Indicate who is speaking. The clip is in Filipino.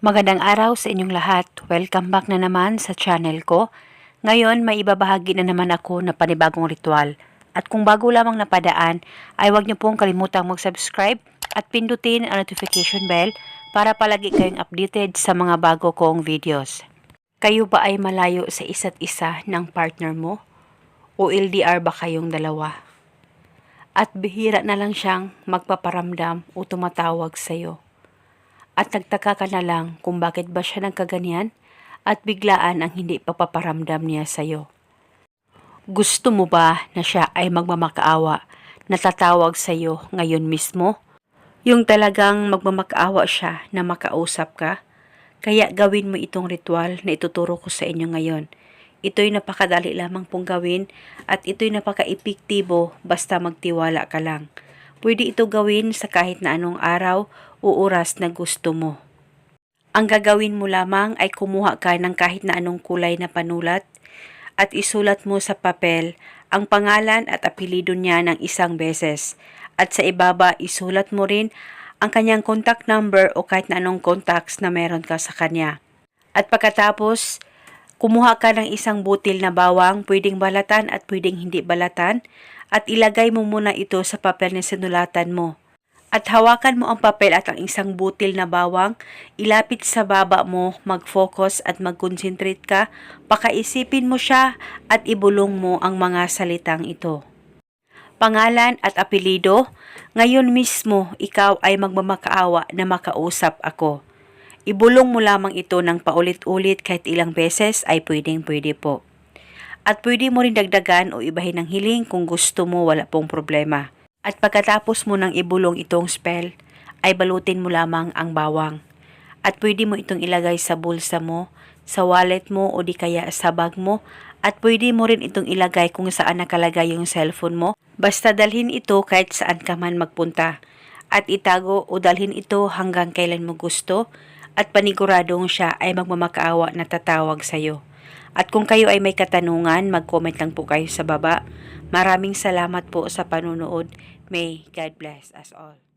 Speaker 1: Magandang araw sa inyong lahat. Welcome back na naman sa channel ko. Ngayon, may ibabahagi na naman ako na panibagong ritual. At kung bago lamang napadaan, ay huwag niyo pong kalimutang mag-subscribe at pindutin ang notification bell para palagi kayong updated sa mga bago kong videos. Kayo ba ay malayo sa isa't isa ng partner mo? O LDR ba kayong dalawa? At bihira na lang siyang magpaparamdam o tumatawag sa'yo. At nagtaka ka na lang kung bakit ba siya nagkaganyan at biglaan ang hindi pagpaparamdam niya sa'yo. Gusto mo ba na siya ay magmamakaawa na tatawag sa'yo ngayon mismo? Yung talagang magmamakaawa siya na makausap ka? Kaya gawin mo itong ritual na ituturo ko sa inyo ngayon. Ito'y napakadali lamang pong gawin at ito'y napaka-epektibo basta magtiwala ka lang. Pwede ito gawin sa kahit na anong araw o oras na gusto mo. Ang gagawin mo lamang ay kumuha ka ng kahit na anong kulay na panulat at isulat mo sa papel ang pangalan at apelido niya ng isang beses. At sa ibaba, isulat mo rin ang kanyang contact number o kahit na anong contacts na meron ka sa kanya. At pagkatapos, kumuha ka ng isang butil na bawang, pwedeng balatan at pwedeng hindi balatan, at ilagay mo muna ito sa papel na sinulatan mo. At hawakan mo ang papel at ang isang butil na bawang, ilapit sa baba mo, mag-focus at mag-concentrate ka, pakaisipin mo siya at ibulong mo ang mga salitang ito. Pangalan at apelido, ngayon mismo ikaw ay magmamakaawa na makausap ako. Ibulong mo lamang ito ng paulit-ulit kahit ilang beses ay pwedeng pwede po. At pwede mo rin dagdagan o ibahin ng hiling kung gusto mo wala pong problema. At pagkatapos mo nang ibulong itong spell, ay balutin mo lamang ang bawang. At pwede mo itong ilagay sa bulsa mo, sa wallet mo o di kaya sa bag mo. At pwede mo rin itong ilagay kung saan nakalagay yung cellphone mo. Basta dalhin ito kahit saan ka man magpunta. At itago o dalhin ito hanggang kailan mo gusto. At paniguradong siya ay magmamakaawa na tatawag sa'yo. At kung kayo ay may katanungan, mag-comment lang po kayo sa baba. Maraming salamat po sa panunood. May God bless us all.